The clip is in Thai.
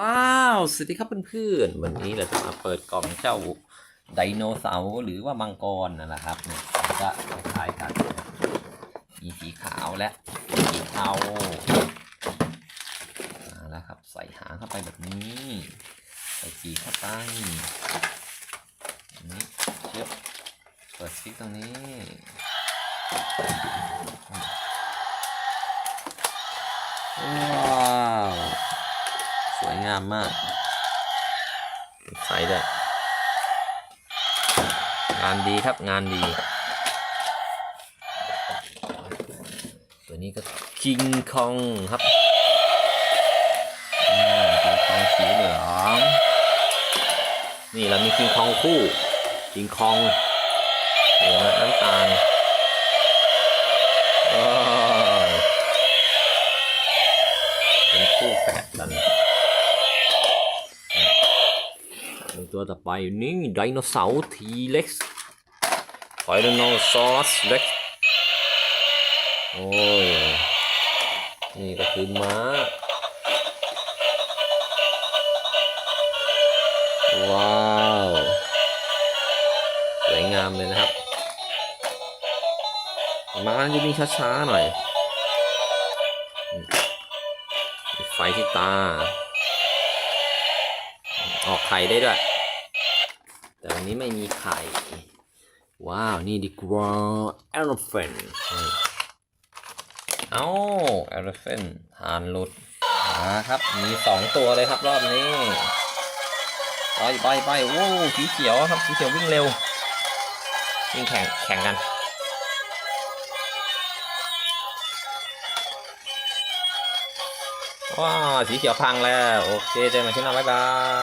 ว้าว สวัสดีครับเพื่อนๆ วันนี้เราจะมาเปิดกล่องเจ้าไดโนเสาร์หรือว่ามังกรนั่นแหละครับเนี่ยจะคล้ายกัน มีสีขาวและสีเทาเอาละครับใส่หางเข้าไปแบบนี้ ใส่ปีเข้าไปอันนี้เชือบเปิดซิกตรงนี้ว้ามมากใส่ด้งานดีครับงานดี ตัวนี้ก็คิงคองครับคิงคองสีเหลืองนี่เรามีคิงคองคู่คิงคองหัวน้ำตาลเป็นคู่แฝดกัน เป็นตัวต่อไปนี่ไดโนเสาร์ทีเล็กซ์ไดโนซอสเล็กโอ้ย นี่ก็คือม้า ว้าวสวยงามเลยนะครับ ม้าจะวิ่งช้าๆหน่อย ไฟที่ตา ออกไข่ได้ด้วย แต่วันนี้ไม่มีไข่ ว้าว นี่ดีกว่า elephant นี่เอ้า elephant ทานหลุดนะครับ มีสองตัวเลยครับรอบนี้ ไปไปไปโอ้สีเขียวครับ สีเขียววิ่งเร็ว วิ่งแข่งแข่งกันว้าสีเขียวพังแล้ว โอเคเจอกันใหม่ที่หน้าบ๊ายบาย